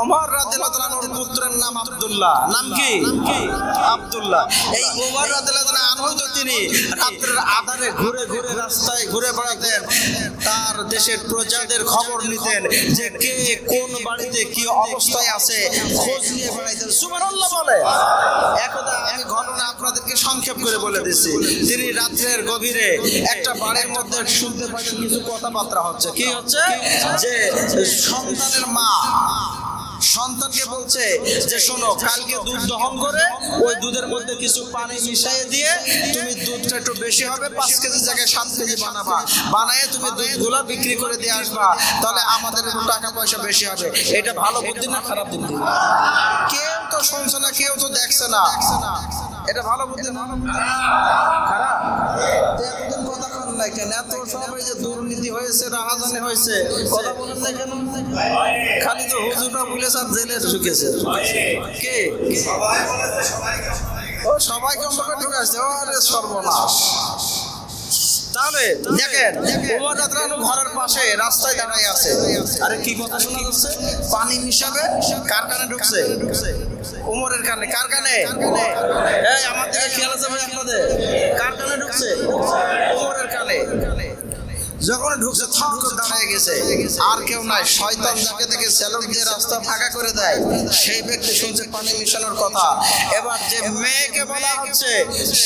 ওমর রাদিয়াল্লাহু পুত্রের নাম আব্দুল্লাহ। নাম কি? আব্দুল্লাহ। এই ওমর রাদিয়াল্লাহু আনহু তো তিনি আধারে ঘুরে ঘুরে রাস্তায় ঘুরে বেড়াতেন, তার দেশের প্রজাদের খবর নিতেন যে কে কোন বাড়িতে কি অবস্থায় আছে, খোঁজ নিয়ে বেড়াইতেন। সুবহানাল্লাহ বলে। একদা আমি ঘটনা আপনাদেরকে সংক্ষেপ করে বলে দিচ্ছি। তিনি রাত্রের গভীরে একটা বাড়ির মধ্যে শুনতে পারেন কিছু কথাবার্তা হচ্ছে। কি হচ্ছে? যে সন্তানের মা সন্তানকে বলছে যে শোনো, কালকে দুধ দহন করে ওই দুধের মধ্যে কিছু পানি মিশিয়ে দিয়ে তুমি দুধটা একটু বেশি হবে, পাঁচ কেজি জায়গায় সাত কেজি বানাবা। বানায় তুমি দুধগুলো বিক্রি করে দিয়ে আসবা। তাহলে আমাদের একটু টাকা পয়সা বেশি হবে। এটা ভালো বুদ্ধি না খারাপ বুদ্ধি? কেউ তো শুনছে না, কেউ তো দেখছে না। এটা ভালো বুদ্ধি না খারাপ। এতদিন কথা কন এত সবাই যে দুর্নীতি হয়েছে রাহাজানি হয়েছে কথা বলেন না কেন? খালি তো হুজুরটা পুলিশ আর জেলে ঢুকেছে। কে? ও সবাইকে ঢুকে আসছে ও আরে সর্বনাশ। তাহলে দেখেন রাতরানু ঘরের পাশে রাস্তায় দাঁড়ায় আছে। আরে কি কথা শোনা যাচ্ছে? পানি মিশাবে কার কানে ঢুকছে। ওমরের কানে কার কানে? এই আমার দিকে খেয়াল আছে ভাই আপনাদের। কার কানে ঢুকছে। ওমরের কানে। যখন ঢুকছে থক দাঁড়িয়ে গেছে। আর কেউ নাই। শয়তান যাকে থেকে স্যালুট দিয়ে রাস্তা ফাঁকা করে দেয়, সেই ব্যক্তি শুনছে পানি মিশানোর কথা। এবার যে মেয়েকে বলা হচ্ছে,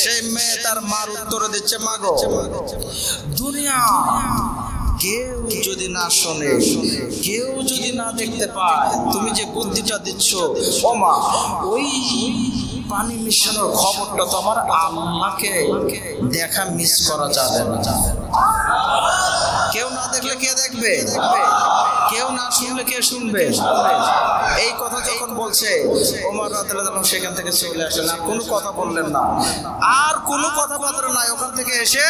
সেই মেয়ে তার মার উত্তর দিচ্ছে, মাগো, দুনিয়া কেউ যদি না শোনে, কেউ যদি না দেখতে পায়, তুমি যে বুদ্ধিটা দিচ্ছ ও ওই পানি মিশানোর খবরটা তো আমার আল্লাহকে দেখা মিস করা যাবে না। দেখলে কে দেখবে? কেউ না শুনলে কে শুনবে? এই কথা যখন বলছে ওমর রাদিয়াল্লাহু সেখান থেকে চলে আসেন আর কোনো কথা বললেন না। আর কোনো কথা কথাবার্তা নাই। ওখান থেকে এসে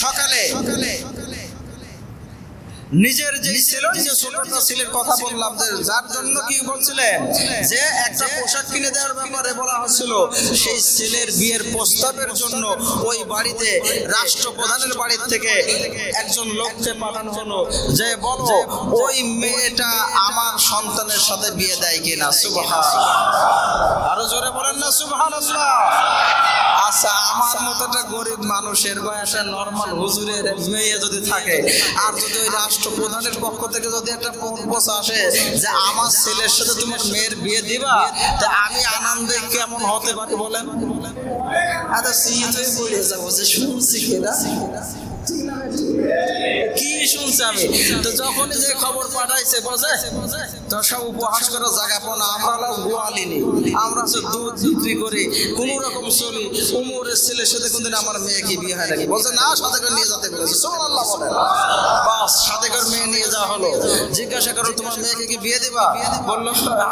সকালে সকালে নিজের যে ছিল যে ছোটটা ছেলের কথা বললাম। যে যার জন্য কি বলছিলেন যে একটা পোশাক কিনে দেওয়ার ব্যাপারে বলা হচ্ছিল সেই ছেলের বিয়ের প্রস্তাবের জন্য ওই বাড়িতে রাষ্ট্রপ্রধানের বাড়ি থেকে একজন লোককে পাঠানো হলো যে বলো ওই মেয়েটা আমার সন্তানের সাথে বিয়ে দেয় কিনা? সুবহান আরও জোরে বলেন না সুবহান আচ্ছা আমার মতো একটা গরিব মানুষের বা একটা নর্মাল হুজুরের মেয়ে যদি থাকে, আর যদি ওই রাষ্ট্রপ্রধানের পক্ষ থেকে যদি একটা প্রপোজ আসে যে আমার ছেলের সাথে তোমার মেয়ের বিয়ে দিবা, তা আমি আনন্দে কেমন হতে পারি বলেন? আচ্ছা সিয়ে বলে যাব যে শুনছি কিনা কি শুনছি আমি? তো যখনই যে খবর পাঠাইছে বলছে তো সব উপহাস করার জায়গা পাও না। আমরা হলাম গোয়ালিনি। আমরা হচ্ছে দুধ বিক্রি করি। কোন রকম চলি, উমরের ছেলের সাথে কোনদিন আমার মেয়েকে বিয়ে হয় নাকি? বলছে না, সাথে করে নিয়ে যেতে বলেছে সোমাল্লাহ বলে বাস, সাথে করে মেয়ে নিয়ে যাওয়া হলো। জিজ্ঞাসা করো, তোমার মেয়েকে কি বিয়ে দিবা? বলল,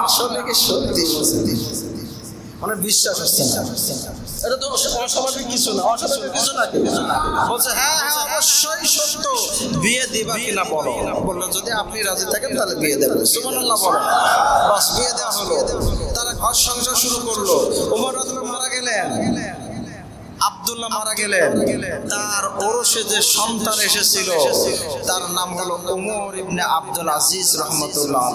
আসলে কি সত্যি বলছে মানে বিশ্বাস হচ্ছে না। এটা তো অস্বাভাবিক কিছু না, অস্বাভাবিক কিছু না বলছে হ্যাঁ হ্যাঁ অবশ্যই সত্য। বিয়ে দিবা কিনা বলো। বলল, যদি আপনি রাজি থাকেন, তাহলে বিয়ে দেবেন সুবহানাল্লাহ বলো। বাস বিয়ে দেওয়া হলো। তারা ঘর সংসার শুরু করল। ওমর মারা গেলেন। আব্দুল্লাহ মারা গেলেন। তার ওরসে যে সন্তান এসেছিল, তার নাম হলো ওমর ইবনে আব্দুল আজিজ রহমতুল্লাহ